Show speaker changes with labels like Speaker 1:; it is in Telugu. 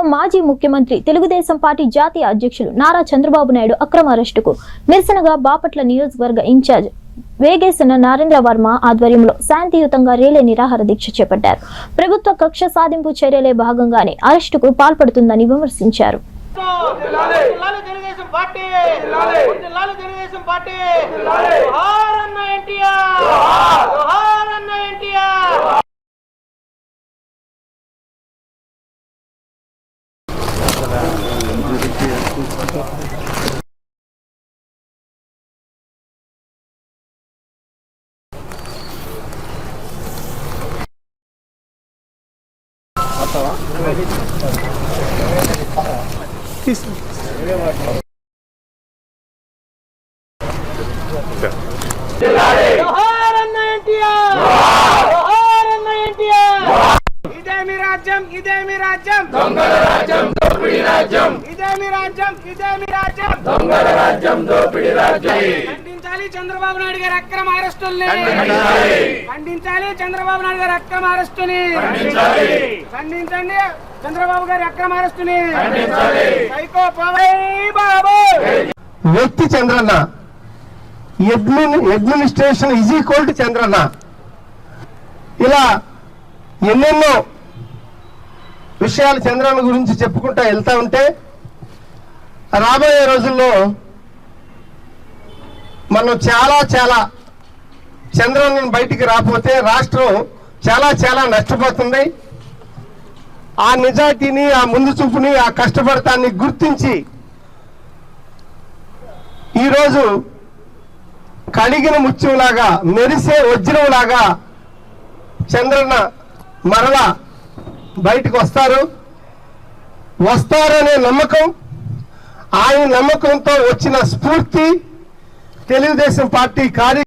Speaker 1: రాష్ట్రంలో మాజీ ముఖ్యమంత్రి తెలుగుదేశం పార్టీ జాతీయ అధ్యక్షులు నారా చంద్రబాబు నాయుడు అక్రమ అరెస్టుకు నిరసనగా బాపట్ల నియోజకవర్గ ఇన్ఛార్జ్ వేగేసిన నరేంద్ర వర్మ ఆధ్వర్యంలో శాంతియుతంగా రేలే నిరాహార దీక్ష చేపట్టారు. ప్రభుత్వ కక్ష సాధింపు చర్యలే భాగంగానే అరెస్టుకు పాల్పడుతుందని విమర్శించారు.
Speaker 2: పార్టీ జోహార్ అన్న ఎన్టీఆర్ జోహార్ అన్న ఎన్టీఆర్ ఇదే మీ రాజ్యం. ఇదే మీ రాజ్యం దొంగల రాజ్యం. రాజ్యం. ఇదే మీ రాజ్యం? ఇదే మీ రాజ్యం? దొంగల రాజ్యం దోపిడి రాజ్యం. ఖండించాలి చంద్రబాబు నాయుడు గారి అక్రమ అరెస్టుల్ని. ఖండించాలి. చంద్రబాబు నాయుడు గారి అక్రమ అరెస్టుని. ఖండించండి చంద్రబాబు గారి అక్రమ అరెస్టుని. సైకో పవై బాబు.
Speaker 3: వ్యక్తి Chandranna. Admin administration is equal to Chandranna. ఇలా ఎన్నెన్నో విషయాలు చంద్రన్న గురించి చెప్పుకుంటా వెళ్తా ఉంటే రాబోయే రోజుల్లో మనం చాలా చాలా చంద్రన్న బయటికి రాకపోతే రాష్ట్రం చాలా చాలా నష్టపోతుంది. ఆ నిజాయితీని ఆ ముందు చూపుని ఆ కష్టపడతాన్ని గుర్తించి ఈరోజు కడిగిన ముత్యంలాగా మెరిసే వజ్రంలాగా చంద్రన్న మరలా బయటకు వస్తారు. వస్తారనే నమ్మకం ఆయన నమ్మకంతో వచ్చిన స్ఫూర్తి తెలుగుదేశం పార్టీ కార్య